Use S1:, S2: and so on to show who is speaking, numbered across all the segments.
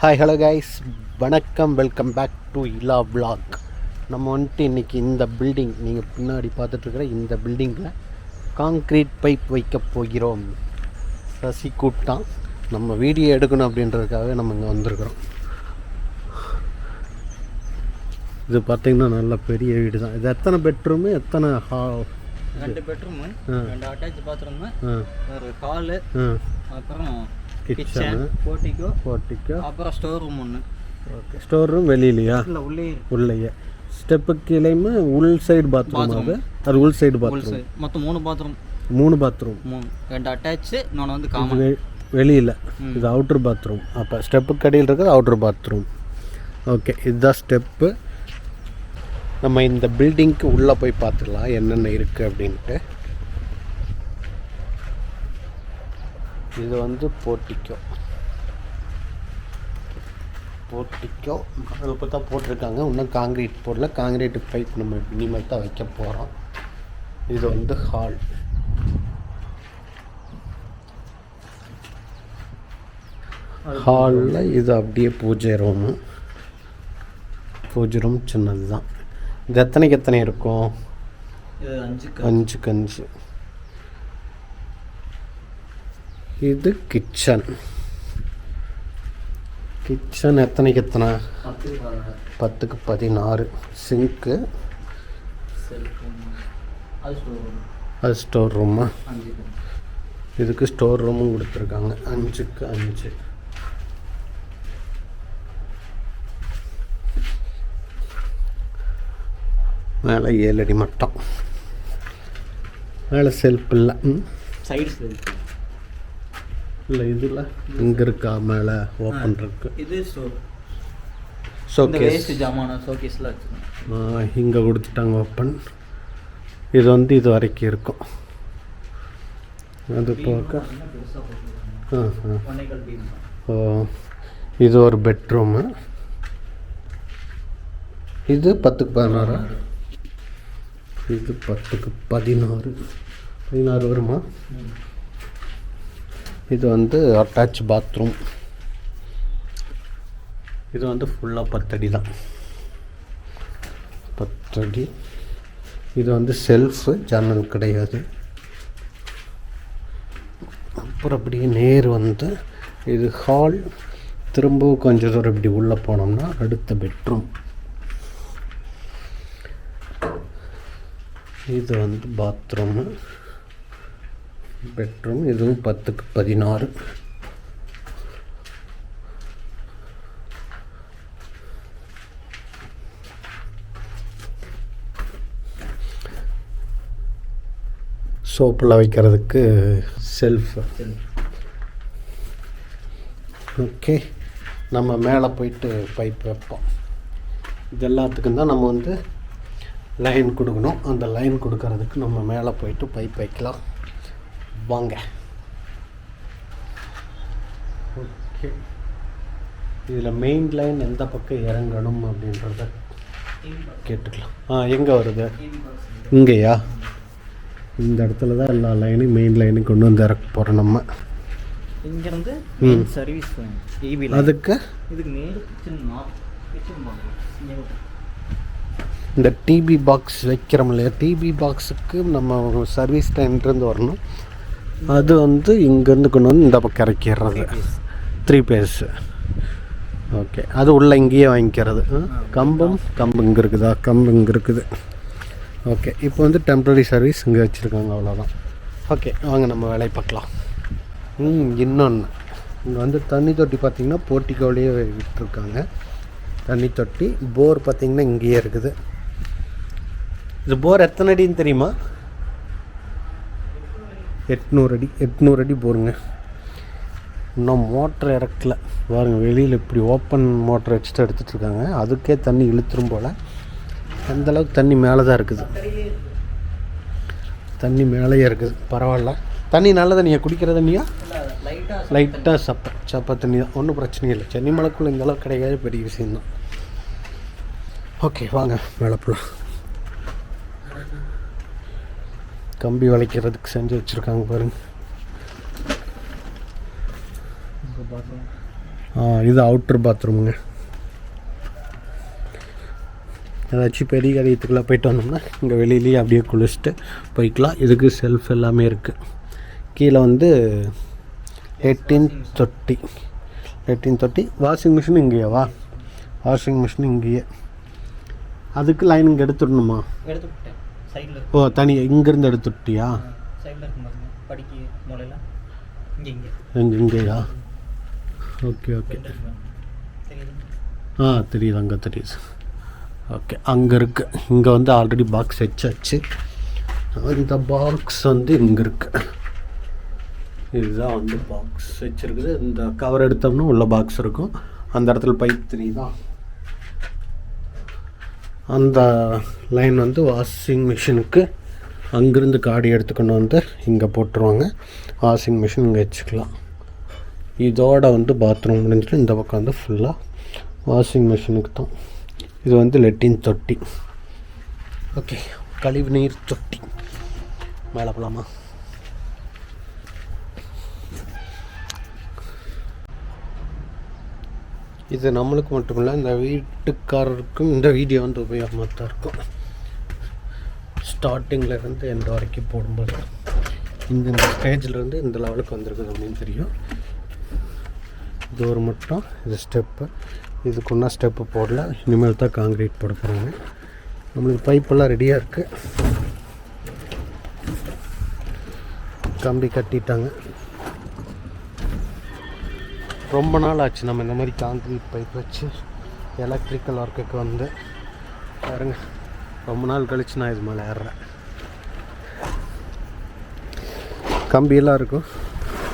S1: Hi hello guys வணக்கம். Welcome back to Ila vlog. நம்ம வந்துட்டு இன்றைக்கி இந்த பில்டிங் நீங்கள் பின்னாடி பார்த்துட்ருக்கிற இந்த பில்டிங்கில் காங்க்ரீட் பைப் வைக்க போகிறோம். சசி கூப்பிட்டான். நம்ம வீடியோ எடுக்கணும் அப்படின்றதுக்காக நம்ம இங்கே வந்திருக்கிறோம். இது பார்த்திங்கன்னா நல்ல பெரிய வீடு தான் இது எத்தனை பெட்ரூமு எத்தனை ஹா
S2: ரெண்டு பெட்ரூமு ரெண்டு அட்டாச் பாத்ரூமு ஒரு ஹாலு அப்புறம். கிச்சன் போர்ட்டிக்கோ
S1: போர்ட்டிக்கோ
S2: அப்புறம் ஸ்டோர் ரூம் ஒன்று
S1: ஓகே ஸ்டோர் ரூம் வெளியிலையா?
S2: இல்லை உள்ளே
S1: உள்ளேயே. ஸ்டெப்பு கீழேயுமே உள் சைடு பாத்ரூம் அது? அது உள் சைடு பாத்ரூம்
S2: மொத்தம் மூணு பாத்ரூம்
S1: மூணு பாத்ரூம்
S2: மூணு. ரெண்டு அட்டாச் இன்னொன்று வந்து காமன்
S1: வெளியில். இது அவுட்ரு பாத்ரூம் அப்போ ஸ்டெப்புக்கு கடியில் இருக்கிறது அவுட்ரு பாத்ரூம் ஓகே இதுதான் ஸ்டெப்பு நம்ம இந்த பில்டிங்க்கு உள்ளே போய் பார்த்துடலாம் என்னென்ன இருக்குது அப்படின்ட்டு. இது வந்து போர்ட்டிக்கோ. போர்ட்டிக்கோ. இப்போ தான் போட்டிருக்காங்க. இன்னும் காங்கிரீட் போடல. காங்கிரீட் பைப் நம்ம இனிமேல் தான் வைக்க போகிறோம் இது வந்து ஹால் ஹாலில் இது அப்படியே பூஜை ரூமு பூஜை ரூம் சின்னது தான் இது எத்தனைக்கு எத்தனை இருக்கும்? அஞ்சுக்கு அஞ்சு. இது கிச்சன். கிச்சன் எத்தனைக்கு எத்தனை பத்துக்கு பதினாறு. சிங்க்கு.
S2: அது ஸ்டோர் ரூம்?
S1: ரூமா இதுக்கு ஸ்டோர் ரூமும் கொடுத்துருக்காங்க. அஞ்சுக்கு அஞ்சு. மேலே ஏழு அடி மட்டம். மேலே செல்ஃப் இல்லை.
S2: சைடு செல்ஃப்
S1: இல்லை இதில். இங்கே இருக்கா மேலே ஓப்பன் இருக்கு.
S2: இது ஸ்டோர்
S1: ஷோகேஸ்
S2: ஜாமான ஷோகேஸில் வச்சுக்கணும்
S1: இங்கே கொடுத்துட்டாங்க ஓப்பன் இது வந்து இது வரைக்கும் இருக்கும். அது போக ஆ ஓ இது ஒரு பெட்ரூமு இது பத்துக்கு பதினாறா. இது பத்துக்கு பதினாறு. பதினாறு வருமா? இது வந்து அட்டாச் பாத்ரூம் இது வந்து ஃபுல்லாக பத்தடி தான். பத்தடி. இது வந்து செல்ஃபு ஜன்னல் கிடையாது அப்புறம் அப்படியே நேர் வந்து இது ஹால் திரும்பவும் கொஞ்சம் தூரம் இப்படி உள்ளே போனோம்னா அடுத்த பெட்ரூம் இது வந்து பாத்ரூமு பெட்ரூம் இதுவும் பத்துக்கு பதினாறு. சோப்பில் வைக்கிறதுக்கு செல்ஃப் ஓகே நம்ம மேலே போயிட்டு பைப் வைப்போம். இது எல்லாத்துக்கும் தான் நம்ம வந்து லைன் கொடுக்கணும். அந்த லைன் கொடுக்கறதுக்கு நம்ம மேலே போயிட்டு பைப் வைக்கலாம். வாங்க. ஓகே. இதில் மெயின் லைன் எந்த பக்கம் இறங்கணும் அப்படின்றத கேட்டுக்கலாம். ஆ எங்கே வருது? இங்கேயா? இந்த இடத்துல தான் எல்லா லைனையும் மெயின் லைனையும் கொண்டு வந்து இறக்க போகிறோம் நம்ம.
S2: இங்கேருந்து. சர்வீஸ் டிவி
S1: அதுக்கு?
S2: இதுக்கு நேர்
S1: இந்த டிபி பாக்ஸ் வைக்கிறோம் இல்லையா? டிபி பாக்ஸுக்கு நம்ம சர்வீஸ் டைம்லேருந்து வரணும். அது வந்து இங்கேருந்து கொண்டு வந்து இந்த பக்கம் இறக்கிடுறது. த்ரீ பேஸ் ஓகே அது உள்ள இங்கேயே வாங்கிக்கிறது? கம்பம் கம்பு இங்கே இருக்குதா? கம்பு இங்கே இருக்குது. ஓகே இப்போ வந்து டெம்ப்ரரி சர்வீஸ் இங்கே வச்சுருக்காங்க அவ்வளோதான் ஓகே வாங்க நம்ம வேலையை பார்க்கலாம். ம் இன்னொன்று இங்கே வந்து தண்ணி தொட்டி பார்த்திங்கன்னா போர்ட்டிக்கோலேயே விட்டுருக்காங்க. தண்ணி தொட்டி போர் பார்த்திங்கன்னா இங்கேயே இருக்குது. இது போர் எத்தனை அடின்னு தெரியுமா? எட்நூறு அடி எட்நூறு அடி போருங்க. இன்னும் மோட்டர் இறக்கல. பாருங்கள் வெளியில் இப்படி ஓப்பன் மோட்டர் வச்சுட்டு எடுத்துகிட்டு இருக்காங்க. அதுக்கே தண்ணி இழுத்துரும் போல். அந்தளவுக்கு தண்ணி மேலே தான் இருக்குது. தண்ணி மேலேயே இருக்குது. பரவாயில்ல. தண்ணி நல்ல தண்ணியா? குடிக்கிற தண்ணியா?
S2: லைட்டாக
S1: சப்பை சப்ப சப்ப தண்ணி தான். ஒன்றும் பிரச்சனை இல்லை. சென்னை மலைக்குள்ளே இந்த அளவுக்கு கிடைக்காது. பெரிய விஷயம்தான். ஓகே வாங்க மேலே போகலாம் கம்பி வளைக்கிறதுக்கு செஞ்சு வச்சுருக்காங்க பாருங்க. இது அவுட்ரு பாத்ரூமுங்க ஏதாச்சும் பெரிய கரியத்துக்குள்ளே போயிட்டு வந்தோம்னா இங்கே வெளியிலேயே அப்படியே குளிச்சுட்டு போய்க்கலாம். இதுக்கு செல்ஃப் எல்லாமே இருக்குது கீழே வந்து எயிட்டீன் தொட்டி. எயிட்டீன் தொட்டி. வாஷிங் மிஷின் இங்கேயேவா வாஷிங் மிஷின் இங்கேயே. அதுக்கு லைன் இங்கே எடுத்துடணுமா?
S2: எடுத்துட்டேன் சைடில்
S1: ஓ தனி இங்கேருந்து எடுத்துட்டியா?
S2: சைடில் இருக்கும் பாருங்க. படிக்கு மூலையில். இங்கே இங்கே.
S1: இங்கே இங்கேயா? Okay okay. ஆ தெரியுது அங்கே தெரியுது. ஓகே அங்கே இருக்குது இங்கே வந்து ஆல்ரெடி பாக்ஸ் வச்சாச்சு. இந்த பாக்ஸ் வந்து இங்கே இருக்கு. இதுதான் வந்து பாக்ஸ் வச்சுருக்குது. இந்த கவர் எடுத்தோம்னா உள்ள பாக்ஸ் இருக்கும். அந்த இடத்துல பைப் தெரியுதா அந்த லைன் வந்து வாஷிங் மிஷினுக்கு அங்கேருந்து காடி எடுத்துக்கொண்டு வந்து இங்கே போட்டுருவாங்க. வாஷிங் மிஷின் இங்கே வச்சுக்கலாம். இதோட வந்து பாத்ரூம் முடிஞ்சிட்டு இந்த பக்கம் வந்து ஃபுல்லாக வாஷிங் மிஷினுக்கு தான். இது வந்து லெட்டின் தொட்டி. ஓகே கழிவு நீர் தொட்டி. மேலே போகலாமா இது நம்மளுக்கு மட்டும் இல்லை இந்த வீட்டுக்காரருக்கும் இந்த வீடியோ வந்து உபயோகமாக தான் இருக்கும் ஸ்டார்டிங்கிலேருந்து எந்த வரைக்கும் போடும்போது இந்த இந்த இருந்து இந்த லெவலுக்கு வந்திருக்குது அப்படின்னு தெரியும். இது ஒரு மட்டும் இது ஸ்டெப்பு இதுக்கு ஒன்றா ஸ்டெப்பு போடல இனிமேல் தான் காங்கிரீட் போட போகிறாங்க நம்மளுக்கு பைப்பெல்லாம் ரெடியாக இருக்குது கம்பி கட்டிட்டாங்க. ரொம்ப நாள் ஆச்சு நம்ம இந்த மாதிரி காங்கிரீட் பைப் வச்சு எலக்ட்ரிக்கல் ஒர்க்குக்கு வந்து. பாருங்க ரொம்ப நாள் கழிச்சு நான் இது மேலே ஏறுறேன். கம்பியெல்லாம் இருக்கும்.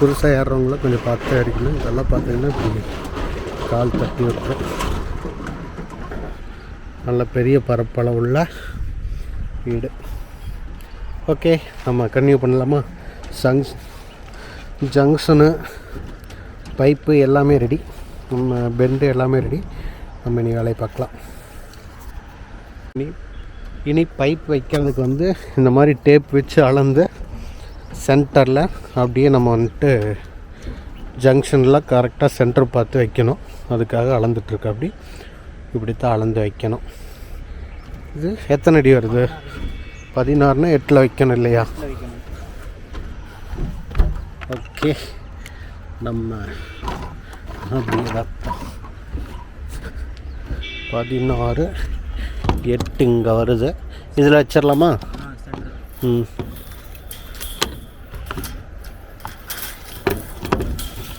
S1: புதுசாக ஏறுறவங்கள கொஞ்சம் பார்த்து அடிக்கணும். இதெல்லாம் பார்த்தீங்கன்னா இப்படி கால் தட்டி விட்டுரும் நல்ல பெரிய பரப்பளவு உள்ள வீடு. ஓகே நம்ம கன்டினியூ பண்ணலாமா? சங்ஸ் ஜங்ஷனு பைப்பு எல்லாமே ரெடி. நம்ம பெண்டு எல்லாமே ரெடி. நம்ம இனி வேலையை பார்க்கலாம். இனி இனி பைப் வைக்கிறதுக்கு வந்து இந்த மாதிரி டேப் வச்சு அளந்து சென்டரில் அப்படியே நம்ம வந்துட்டு ஜங்ஷனில் கரெக்டாக சென்டர் பார்த்து வைக்கணும். அதுக்காக அளந்துட்டுருக்கு அப்படி. இப்படி தான் அளந்து வைக்கணும். இது எத்தனை அடி வருது? பதினாறுனா எட்டில் வைக்கணும் இல்லையா? ஓகே. நம்ம அப்படியே பதினாறு எட்டு இங்கே வருது இதில் வச்சிடலாமா ம்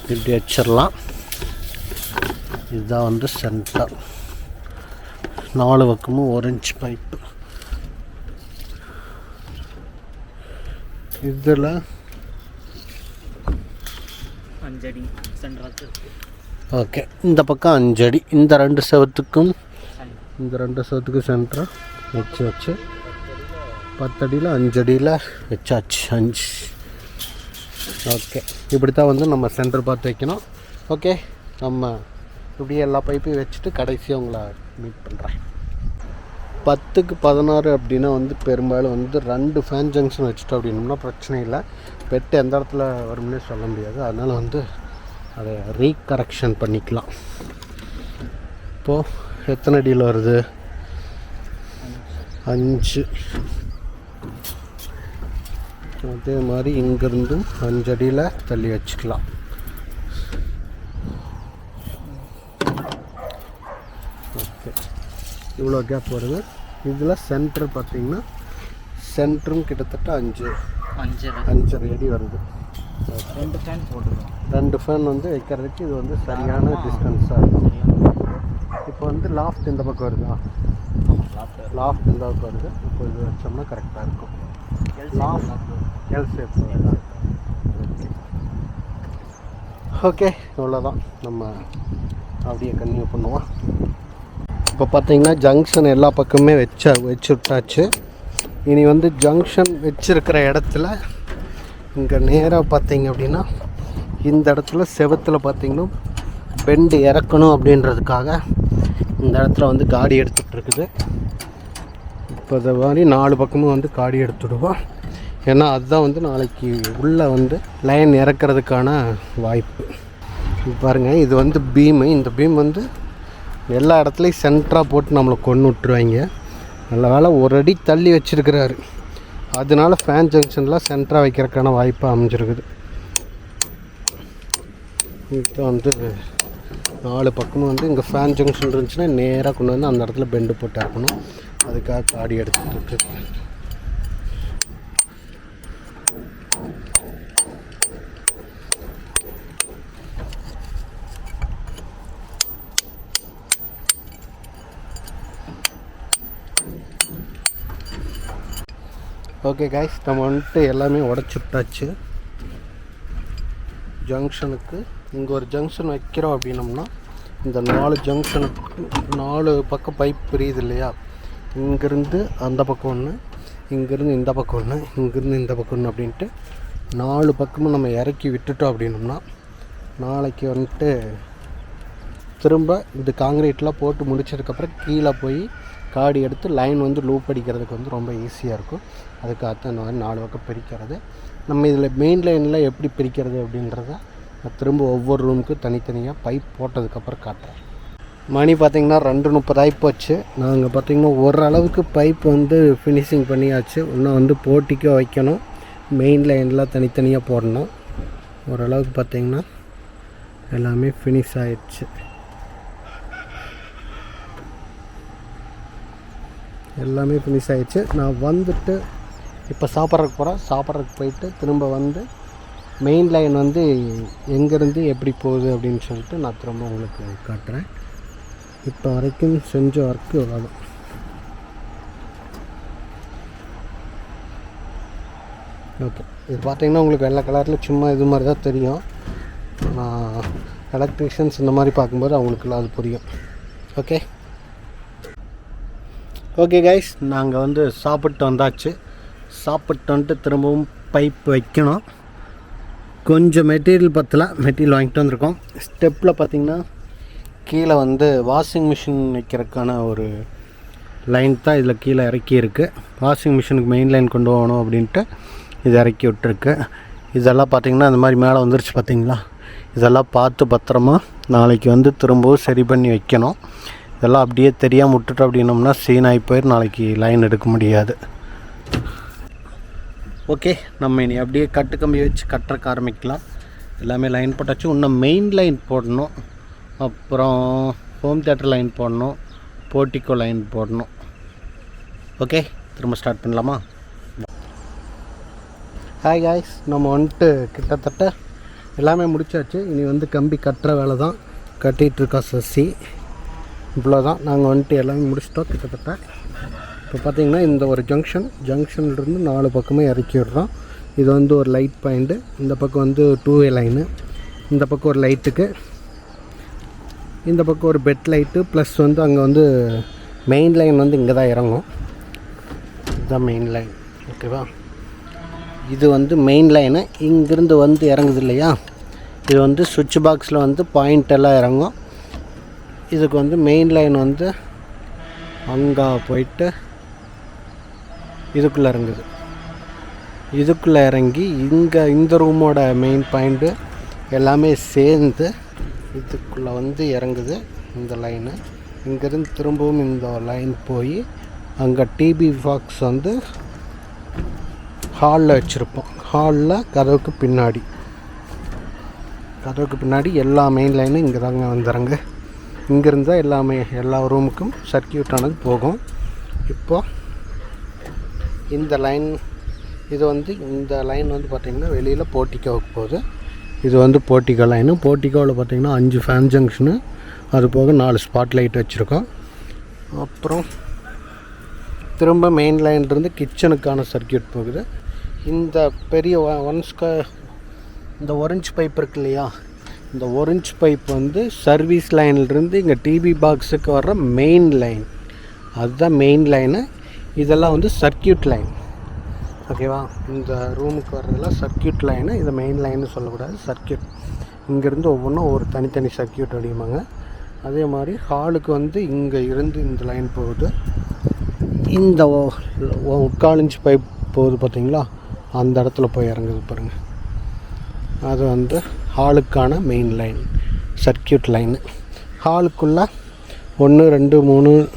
S1: இப்படி வச்சிடலாம் இதுதான் வந்து சென்டர் நாலு பக்கமும் orange பைப்பு இதில்
S2: அஞ்சடி சென்டராச்சு
S1: ஓகே. இந்த பக்கம் அஞ்சடி. இந்த ரெண்டு செவத்துக்கும் இந்த ரெண்டு செவத்துக்கும் சென்டர் வச்சு வச்சு பத்தடியில் அஞ்சடியில் வச்சாச்சு. அஞ்சு. ஓகே. இப்படி தான் வந்து நம்ம சென்டர் பார்த்து வைக்கணும். ஓகே. நம்ம இப்படியே எல்லா பைப்பையும் வச்சுட்டு கடைசியாக உங்களை மீட் பண்ணுறேன் பத்துக்கு பதினாறு அப்படின்னா வந்து பெரும்பாலும் வந்து ரெண்டு ஃபேன் ஜங்ஷன் வச்சுட்டோம் அப்படின்னோம்னா பிரச்சனை இல்லை. பெட்டு எந்த இடத்துல வரும்னே சொல்ல முடியாது. அதனால் வந்து அதை ரீகரெக்ஷன் பண்ணிக்கலாம். இப்போது எத்தனை அடியில் வருது? அஞ்சு. அதே மாதிரி இங்கேருந்தும் அஞ்சு அடியில் தள்ளி வச்சுக்கலாம். ஓகே. இவ்வளோ கேப் வருது. இதில் சென்டர் பார்த்தீங்கன்னா சென்டரும் கிட்டத்தட்ட அஞ்சு.
S2: அஞ்சரை
S1: அஞ்சரை அடி வருது.
S2: ரெண்டு ஃபேன் போட்டுருக்கோம்
S1: ரெண்டு ஃபேன் வந்து வைக்கிறதுக்கு இது வந்து சரியான டிஸ்டன்ஸாக இருக்கும். இப்போ வந்து லாஃப்ட் இந்த பக்கம் வருதா? லாஃப்ட் இந்த பக்கம் வருது. இப்போ இது வச்சோம்னா கரெக்டாக இருக்கும். எல் ஷேப் ஓகே இவ்வளோதான் நம்ம அப்படியே கன்டினியூ பண்ணுவோம். இப்போ பார்த்தீங்கன்னா ஜங்ஷன் எல்லா பக்கமே வச்சா வச்சு விட்டாச்சு இனி வந்து ஜங்ஷன் வச்சிருக்கிற இடத்துல இங்கே நேராக பார்த்தீங்க அப்படின்னா இந்த இடத்துல செவத்தில் பார்த்தீங்கன்னா பெண்டு இறக்கணும் அப்படின்றதுக்காக இந்த இடத்துல வந்து காடி எடுத்துகிட்ருக்குது இப்போ இந்த மாதிரி நாலு பக்கமும் வந்து காடி எடுத்துடுவோம். ஏன்னா அதுதான் வந்து நாளைக்கு உள்ளே வந்து லைன் இறக்கிறதுக்கான வாய்ப்பு. பாருங்கள் இது வந்து பீமு இந்த பீம் வந்து எல்லா இடத்துலையும் சென்டராக போட்டு நம்மளை கொண்டு விட்டுருவாங்க. நல்ல வேலை ஒரு அடி தள்ளி வச்சிருக்கிறாரு. அதனால ஃபேன் ஜங்ஷன்லாம் சென்டராக வைக்கிறதுக்கான வாய்ப்பு அமைஞ்சிருக்குது. இப்போ வந்து நாலு பக்கமும் வந்து இங்கே ஃபேன் ஜங்ஷன் இருந்துச்சுன்னா நேராக கொண்டு வந்து அந்த இடத்துல பெண்டு போட்டு இருக்கணும் அதுக்காக காடி எடுத்துகிட்டு இருக்கு. ஓகே காய்ஸ் நம்ம வந்துட்டு எல்லாமே உடச்சி விட்டாச்சு. ஜங்ஷனுக்கு இங்கே ஒரு ஜங்ஷன் வைக்கிறோம் அப்படின்னம்னா இந்த நாலு ஜங்ஷனுக்கு நாலு பக்கம் பைப் பிரியுது இல்லையா? இங்கேருந்து அந்த பக்கம் ஒன்று இங்கேருந்து இந்த பக்கம் ஒன்று இங்கேருந்து இந்த பக்கம் ஒன்று அப்படின்ட்டு நாலு பக்கமும் நம்ம இறக்கி விட்டுட்டோம் அப்படின்னம்னா நாளைக்கு வந்துட்டு திரும்ப இந்த காங்கிரீட்லாம் போட்டு முடிச்சதுக்கப்புறம் கீழே போய் காடி எடுத்து லைன் வந்து லூப் அடிக்கிறதுக்கு வந்து ரொம்ப ஈஸியாக இருக்கும். அதுக்காகத்தான் இந்த மாதிரி நாலு பக்கம் பிரிக்கிறது. நம்ம இதில் மெயின் லைனில் எப்படி பிரிக்கிறது அப்படின்றத நான் திரும்ப ஒவ்வொரு ரூமுக்கும் தனித்தனியாக பைப் போட்டதுக்கப்புறம் காட்டுறேன். மணி பார்த்திங்கன்னா ரெண்டு முப்பதாயி போச்சு நாங்கள் பார்த்திங்கன்னா ஓரளவுக்கு பைப் வந்து ஃபினிஷிங் பண்ணியாச்சு. இன்னும் வந்து போட்டிக்கோ வைக்கணும். மெயின் லைன்லாம் தனித்தனியாக போடணும். ஓரளவுக்கு பார்த்திங்கன்னா எல்லாமே ஃபினிஷ் ஆயிடுச்சு. எல்லாமே ஃபினிஷ் ஆயிடுச்சு. நான் வந்துட்டு இப்போ சாப்பிட்றதுக்கு போகிறேன் சாப்பிட்றதுக்கு போயிட்டு திரும்ப வந்து மெயின் லைன் வந்து எங்கேருந்து எப்படி போகுது அப்படின்னு சொல்லிட்டு நான் திரும்ப உங்களுக்கு காட்டுறேன். இப்போ வரைக்கும் செஞ்ச ஒர்க்கு இவ்வளோதான் ஓகே இது பார்த்தீங்கன்னா உங்களுக்கு வெள்ளை கலரில் சும்மா இது மாதிரி தான் தெரியும். நான் எலக்ட்ரிஷியன்ஸ் இந்த மாதிரி பார்க்கும்போது அவங்களுக்குலாம் அது புரியும். ஓகே ஓகே கைஸ் நாங்கள் வந்து சாப்பிட்டு வந்தாச்சு. சாப்பிட்டு வந்துட்டு திரும்பவும் பைப் வைக்கணும். கொஞ்சம் மெட்டீரியல் பற்றலாம் மெட்டீரியல் வாங்கிட்டு வந்திருக்கோம். ஸ்டெப்பில் பார்த்திங்கன்னா கீழே வந்து வாஷிங் மிஷின் வைக்கிறதுக்கான ஒரு லைன் தான் இதில் கீழே இறக்கி இருக்குது வாஷிங் மிஷினுக்கு மெயின் லைன் கொண்டு போகணும் அப்படின்ட்டு இது இறக்கி விட்டுருக்கு. இதெல்லாம் பார்த்திங்கன்னா இந்த மாதிரி மேலே வந்துருச்சு பார்த்திங்களா இதெல்லாம் பார்த்து பத்திரமா நாளைக்கு வந்து திரும்பவும் சரி பண்ணி வைக்கணும். இதெல்லாம் அப்படியே தெரியாமல் விட்டுட்டோம் அப்படின்னோம்னா சீன் ஆகி நாளைக்கு லைன் எடுக்க முடியாது. ஓகே நம்ம இனி அப்படியே கட்டு கம்பி வச்சு கட்டுறக்கு ஆரம்பிக்கலாம். எல்லாமே லைன் போட்டாச்சு. இன்னும் மெயின் லைன் போடணும். அப்புறம் ஹோம் தேட்டர் லைன் போடணும். போர்ட்டிக்கோ லைன் போடணும். ஓகே திரும்ப ஸ்டார்ட் பண்ணலாமா? ஹாய் காய்ஸ் நம்ம வந்துட்டு கிட்டத்தட்ட எல்லாமே முடிச்சாச்சு. இனி வந்து கம்பி கட்டுற வேலை தான். கட்டிகிட்ருக்கா சசி. இவ்வளோ தான் நாங்கள் வந்துட்டு எல்லாமே முடிச்சிட்டோம் கிட்டத்தட்ட. இப்போ பார்த்தீங்கன்னா இந்த ஒரு ஜங்ஷன் ஜங்ஷன்லேருந்து நாலு பக்கமே இறக்கி விடுறோம் இது வந்து ஒரு லைட் பாயிண்ட்டு இந்த பக்கம் வந்து டூ வே லைனு இந்த பக்கம் ஒரு லைட்டுக்கு இந்த பக்கம் ஒரு பெட் லைட்டு ப்ளஸ் வந்து அங்கே வந்து மெயின் லைன் வந்து இங்கே தான் இறங்கும். இதுதான் மெயின் லைன் ஓகேவா இது வந்து மெயின் லைனு இங்கேருந்து வந்து இறங்குது இல்லையா? இது வந்து சுவிட்ச் பாக்ஸில் வந்து பாயிண்ட் எல்லாம் இறங்கும். இதுக்கு வந்து மெயின் லைன் வந்து அங்கே போயிட்டு இதுக்குள்ளே இறங்குது. இதுக்குள்ளே இறங்கி இங்கே இந்த ரூமோட மெயின் பாயிண்ட்டு எல்லாமே சேர்ந்து இதுக்குள்ளே வந்து இறங்குது இந்த லைனு இங்கேருந்து திரும்பவும் இந்த லைன் போய் அங்கே டிபி பாக்ஸ் வந்து ஹாலில் வச்சுருப்போம். ஹாலில் கதவுக்கு பின்னாடி. கதவுக்கு பின்னாடி எல்லா மெயின் லைனும் இங்கே தாங்க வந்துடுறாங்க இங்கேருந்தால் எல்லாமே எல்லா ரூமுக்கும் சர்க்கியூட் ஆனது போகும். இப்போது இந்த லைன் இது வந்து இந்த லைன் வந்து பார்த்திங்கன்னா வெளியில் போர்ட்டிக்கோவுக்கு போகுது. இது வந்து போர்ட்டிக்கோ லைனு போர்ட்டிக்கோவில் பார்த்திங்கன்னா அஞ்சு ஃபேன் ஜங்ஷனு அது போக நாலு ஸ்பாட் லைட் வச்சுருக்கோம். அப்புறம் திரும்ப மெயின் லைன்லேருந்து கிச்சனுக்கான சர்க்கியூட் போகுது. இந்த பெரிய ஒன் ஸ்கொயர் இந்த ஒரஞ்சு பைப் இருக்கு இல்லையா? இந்த ஒரஞ்சு பைப் வந்து சர்வீஸ் லைன்லேருந்து இங்கே டிவி பாக்ஸுக்கு வர்ற மெயின் லைன் அதுதான் மெயின் லைனு இதெல்லாம் வந்து சர்க்கியூட் லைன் ஓகேவா இந்த ரூமுக்கு வர்றதெல்லாம் சர்க்கியூட் லைனு இதை மெயின் லைன்னு சொல்லக்கூடாது சர்க்கியூட் இங்கேருந்து ஒவ்வொன்றும் ஒரு தனித்தனி சர்க்கியூட் அடிப்பாங்க அதே மாதிரி ஹாலுக்கு வந்து இங்கே இருந்து இந்த லைன் போகுது. இந்த முக்கால் பைப் போகுது பார்த்தீங்களா? அந்த இடத்துல போய் இறங்குது பாருங்கள் அது வந்து ஹாலுக்கான மெயின் லைன் சர்க்கியூட் லைனு ஹாலுக்குள்ளே ஒன்று ரெண்டு மூணு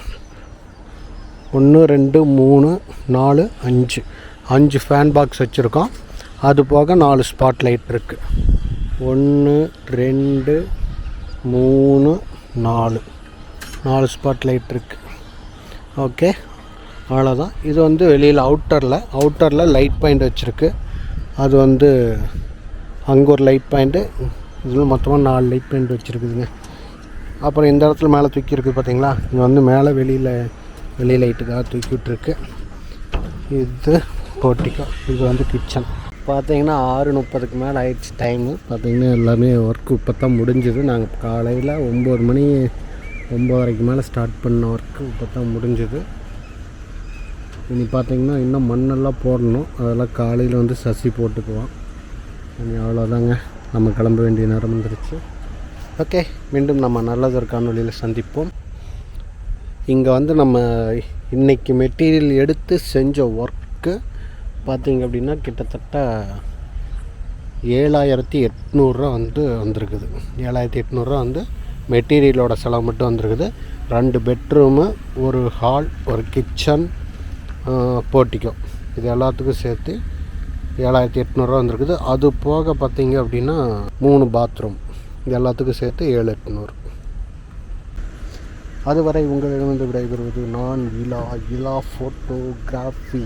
S1: ஒன்று ரெண்டு மூணு நாலு அஞ்சு. அஞ்சு ஃபேன் பாக்ஸ் வச்சுருக்கோம். அது போக நாலு ஸ்பாட் லைட் இருக்குது ஒன்று ரெண்டு மூணு நாலு. நாலு ஸ்பாட் லைட் இருக்குது ஓகே அவ்வளோதான் இது வந்து வெளியில் அவுட்டரில் அவுட்டரில் லைட் பாயிண்ட் வச்சுருக்கு. அது வந்து அங்கே ஒரு லைட் பாயிண்ட்டு இதில் மொத்தமாக நாலு லைட் பாயிண்ட் வச்சுருக்குதுங்க. அப்புறம் இந்த இடத்துல மேலே தூக்கி இருக்குது பார்த்தீங்களா இங்கே வந்து மேலே வெளியில் வெளி லைட்டுக்காக தூக்கி விட்ருக்கு இது போட்டிக்கோ இது வந்து கிச்சன். பார்த்தீங்கன்னா ஆறு முப்பதுக்கு மேலே ஆயிடுச்சு டைமு பார்த்தீங்கன்னா எல்லாமே ஒர்க் இப்போ தான் முடிஞ்சுது. நாங்கள் காலையில் ஒம்பது மணி ஒம்பதரைக்கு மேலே ஸ்டார்ட் பண்ண ஒர்க்கு இப்போ தான் முடிஞ்சுது. இனி பார்த்தீங்கன்னா இன்னும் மண்ணெல்லாம் போடணும். அதெல்லாம் காலையில் வந்து சசி போட்டுக்குவோம். இனி அவ்வளோதாங்க நம்ம கிளம்ப வேண்டிய நேரம் வந்துருச்சு. ஓகே மீண்டும் நம்ம நல்லதொரு காணொலியில் சந்திப்போம். இங்கே வந்து நம்ம இன்னைக்கு மெட்டீரியல் எடுத்து செஞ்ச ஒர்க்கு பார்த்திங்க அப்படின்னா கிட்டத்தட்ட ஏழாயிரத்தி எட்நூறுரூவா வந்து வந்திருக்குது. ஏழாயிரத்தி எட்நூறுரூவா வந்து மெட்டீரியலோட செலவு மட்டும் வந்திருக்குது. ரெண்டு பெட்ரூமு ஒரு ஹால் ஒரு கிச்சன் போட்டிக்கும் இது எல்லாத்துக்கும் சேர்த்து ஏழாயிரத்தி எட்நூறுரூவா வந்திருக்குது. அது போக பார்த்தீங்க அப்படின்னா மூணு பாத்ரூம் இது எல்லாத்துக்கும் சேர்த்து ஏழு எட்நூறு. அதுவரை உங்களிடமிருந்து விடைபெறுவது நான் இலா இலா ஃபோட்டோகிராஃபி